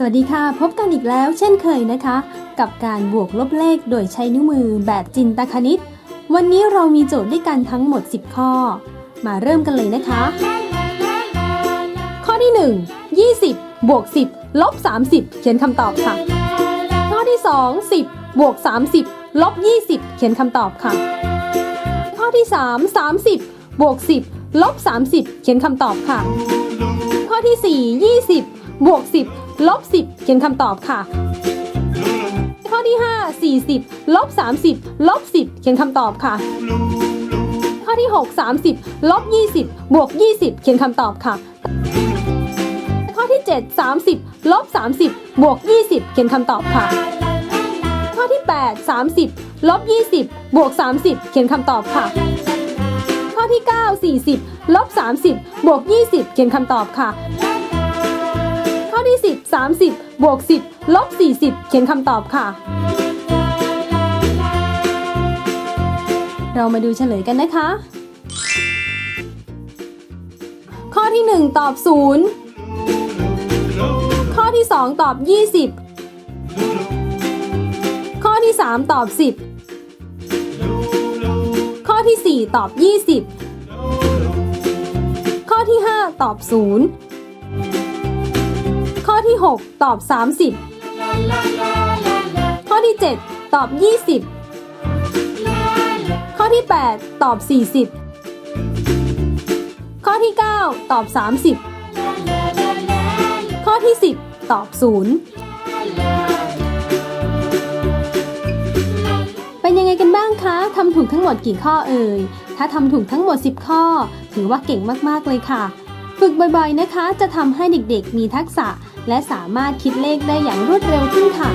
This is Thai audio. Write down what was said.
สวัสดีค่ะ พบกันอีกแล้วเช่นเคยนะคะ กับการบวกลบเลขโดยใช้นิ้วมือแบบจินตคณิต วันนี้เรามีโจทย์ด้วยกันทั้งหมด 10 ข้อ มาเริ่มกันเลยนะคะ ข้อที่ 1 20 บวก 10 ลบ 30 เขียนคำตอบค่ะ ข้อที่ 2 10 บวก 30 ลบ 20 เขียนคำตอบค่ะ ข้อที่ 3 30 บวก 10 ลบ 30 เขียนคำตอบค่ะ อที่ 4 20 บวก 10 ลบ 10 เขียนคำตอบค่ะ ข้อที่ 5 40 ลบ 30 ลบ 10 เขียนคำตอบค่ะ ข้อที่ 6 30 ลบ 20 บวก 20 เขียนคำตอบค่ะ ข้อที่ 7 30 ลบ 30 บวก 20 เขียนคำตอบค่ะ ข้อที่ 8 30 ลบ 20 บวก 30 เขียนคำตอบค่ะ ข้อที่ 9 40 ลบ 30 บวก 20 เขียนคำตอบค่ะ ข้อที่ 10 30 บวก 10 ลบ 40 เขียนคำตอบค่ะ เรามาดูเฉลยกันนะคะ ข้อที่ 1 ตอบ 0 ข้อที่ 2 ตอบ 20 ข้อที่ 3 ตอบ 10 ที่4ตอบ 20 ข้อที่ 5 ตอบ 0 ข้อที่ 6 ตอบ 30 ข้อที่ 7 ตอบ 20 ข้อที่ 8 ตอบ 40 ข้อที่ 9 ตอบ 30 ข้อที่ 10 ตอบ 0 ทำถูกทั้งหมดกี่ข้อเอ่ย ถ้าทำถูกทั้งหมด 10 ข้อ ถือว่าเก่งมากๆเลยค่ะ ฝึกบ่อยๆนะคะ จะทำให้เด็กๆ มีทักษะ และสามารถคิดเลขได้อย่างรวดเร็วขึ้นค่ะ